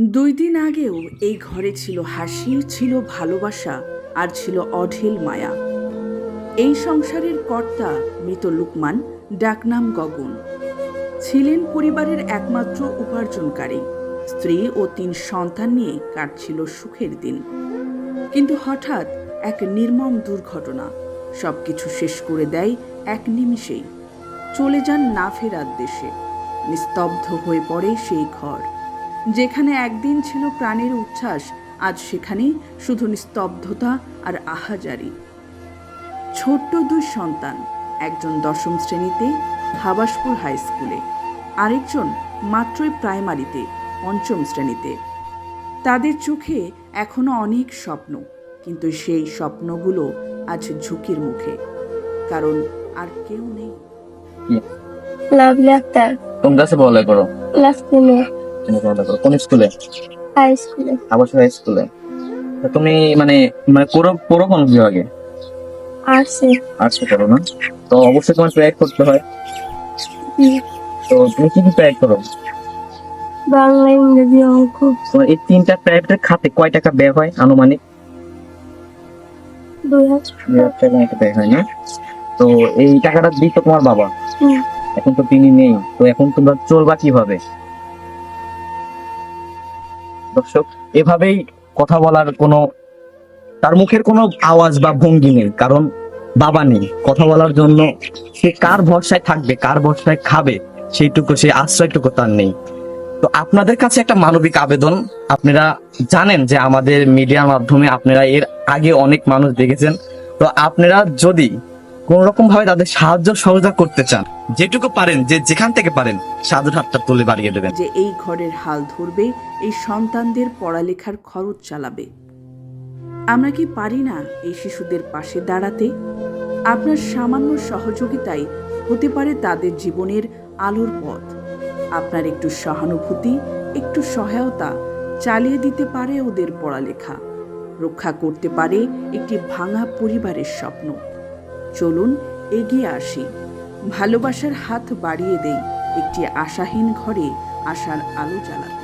দুই দিন আগেও এই ঘরে ছিল হাসি, ছিল ভালোবাসা আর ছিল অঢেল মায়া। এই সংসারের কর্তা মৃত লুকমান, ডাকনাম গগন। ছিলেন পরিবারের একমাত্র উপার্জনকারী। স্ত্রী ও তিন সন্তান নিয়ে কাটছিল সুখের দিন। কিন্তু হঠাৎ এক নির্মম দুর্ঘটনা। সবকিছু শেষ করে দেয় এক নিমিষেই। চলে যান না ফেরার দেশে। নিস্তব্ধ হয়ে পড়ে সেই ঘর। যেখানে একদিন ছিল প্রাণের উচ্ছ্বাস আজ সেখানেই শুধু নিস্তব্ধতা আর আহাজারি। ছোট্ট দুই সন্তান একজন দশম শ্রেণীতে হাবাসপুর হাই স্কুলে। আরেকজন মাত্রই প্রাইমারিতে পঞ্চম শ্রেণীতে। তাদের চোখে এখনও অনেক স্বপ্ন কিন্তু সেই স্বপ্নগুলো আজ ঝুঁকির মুখে কারণ আর কেউ নেই। লাভলি আক্তার কোন ক্লাসে পড়ালেখা করো ক্লাস টেনে তুমি করো। কোন স্কুলে হাই স্কুলে আবাসিক হাই স্কুলে তা তুমি মানে মানে পড়ো কোন বিভাগে? আর্টসে আর্টসে পড়ো না? তো অবশ্যই তোমার প্রাইড করতে হয়। তো তুমি কি কি প্রাইড করো? বাংলা ইংরেজি অঙ্ক। এই তিনটা প্রাইভেটের খাতে কয় টাকা ব্যয় হয় আনুমানিক? দুই হাজার দুই টাকা ব্যয় হয় না? তো এই টাকাটা দিত তোমার বাবা। এখন তো তিনি নেই। তো এখন তোমরা চলবা কীভাবে? দর্শক, এভাবেই কথা বলার কোনো, তার মুখের কোনো আওয়াজ বা ভঙ্গি নেই, কারণ বাবা নেই। কথা বলার জন্য সে কার ভরসায় থাকবে, কার ভরসায় খাবে, সেইটুকু সে আশ্রয়টুকু তার নেই। তো আপনাদের কাছে একটা মানবিক আবেদন, আপনারা জানেন যে আমাদের মিডিয়ার মাধ্যমে আপনারা এর আগে অনেক মানুষ দেখেছেন। তো আপনারা যদি কোন রকম ভাবে তাদের সাহায্য সহযোগিতা করতে চান। যেটুকু পারেন, যে যেখান থেকে পারেন, সাধুর হাতটা তুলে বাড়িয়ে দেবেন। যে এই ঘরের হাল ধরবে, এই সন্তানদের পড়ালেখার খরচ চালাবে। আমরা কি পারি না এই শিশুদের পাশে দাঁড়াতে? আপনার সামান্য সহযোগিতাই হতে পারে তাদের জীবনের আলোর পথ। আপনার একটু সহানুভূতি, একটু সহায়তা চালিয়ে দিতে পারে ওদের পড়ালেখা। রক্ষা করতে পারে একটি ভাঙা পরিবারের স্বপ্ন। চলুন এগিয়ে আসি। ভালোবাসার হাত বাড়িয়ে দেই একটি আশাহীন ঘরে আশার আলো জ্বালাতে।